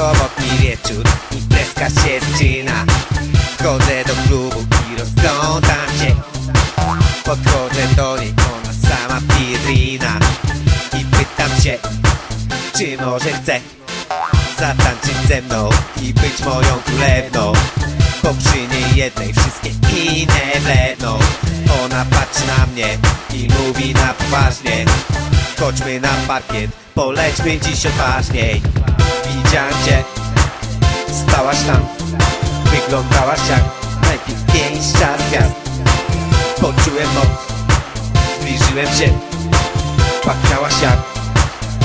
sobotni wieczór Imprezka się zaczyna Wchodzę do klubu i rozglądam się. Podchodzę do niej, ona sama pirina. I pytam się, czy może chce Zatańczyć ze mną i być moją królewną. Bo przy niej jednej wszystkie inne bledną Ona patrzy na mnie i mówi na poważnie. Chodźmy na parkiet, polećmy dziś odważniej Widziałem cię, stałaś tam. Wyglądałaś jak najpiękniejsza z gwiazd Poczułem moc, zbliżyłem się. Pachniałaś jak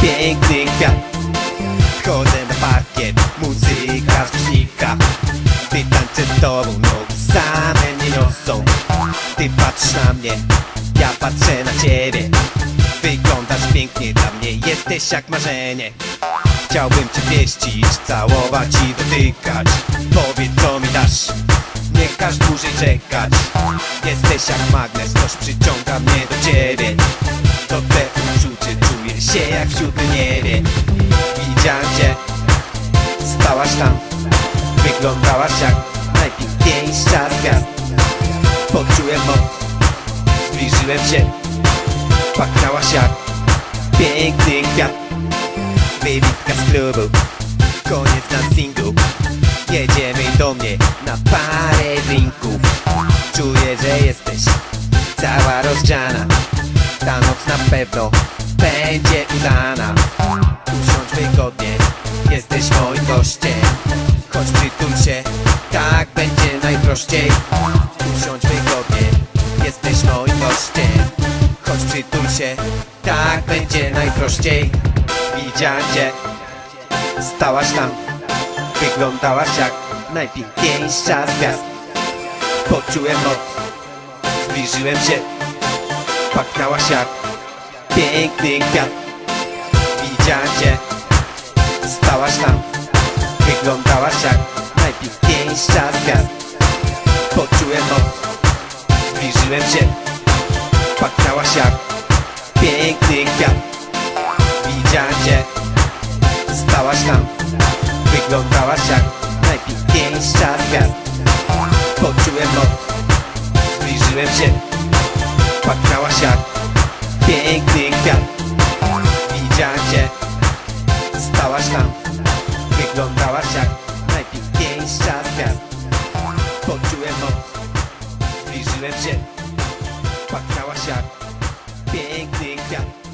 piękny kwiat. Wchodzę na parkiet, muzyka z głośnika Ty tańczę z tobą, nogi same mnie niosą. Ty patrzysz na mnie, ja patrzę na ciebie Wyglądasz pięknie dla mnie, jesteś jak marzenie. Chciałbym cię pieścić, całować i dotykać. Powiedz co mi dasz, nie każ dłużej czekać. Jesteś jak magnes, ktoś przyciąga mnie do ciebie. To te uczucie, czuję się jak w siódmym niebie. Widziałem cię, stałaś tam. Wyglądałaś jak najpiękniejsza gwiazd. Poczułem moc, zbliżyłem się Pachniałaś jak piękny kwiat Wybitka z klubu, koniec dancingu Jedziemy do mnie na parę drinków. Czuję, że jesteś cała rozgrzana. Ta noc na pewno będzie udana. Usiądź wygodnie, jesteś moim gościem. Chodź przytul się, tak będzie najprościej. Usiądź wygodnie, jesteś moim gościem Się, tak będzie najprościej. Widziałem cię, stałaś tam. Wyglądałaś jak najpiękniejsza z gwiazd. Poczułem moc, zbliżyłem się. Pachniałaś jak piękny kwiat. Widziałem cię, stałaś tam. Wyglądałaś jak najpiękniejsza z gwiazd. Poczułem moc, zbliżyłem się Widziałem cię, stałaś tam Wyglądałaś jak najpiękniejsza z gwiazd Poczułem moc, zbliżyłem się. Pachniałaś jak piękny kwiat. Widziałem cię, stałaś tam Wyglądałaś jak najpiękniejsza z gwiazd Poczułem moc, zbliżyłem się. Pachniałaś jak piękny kwiat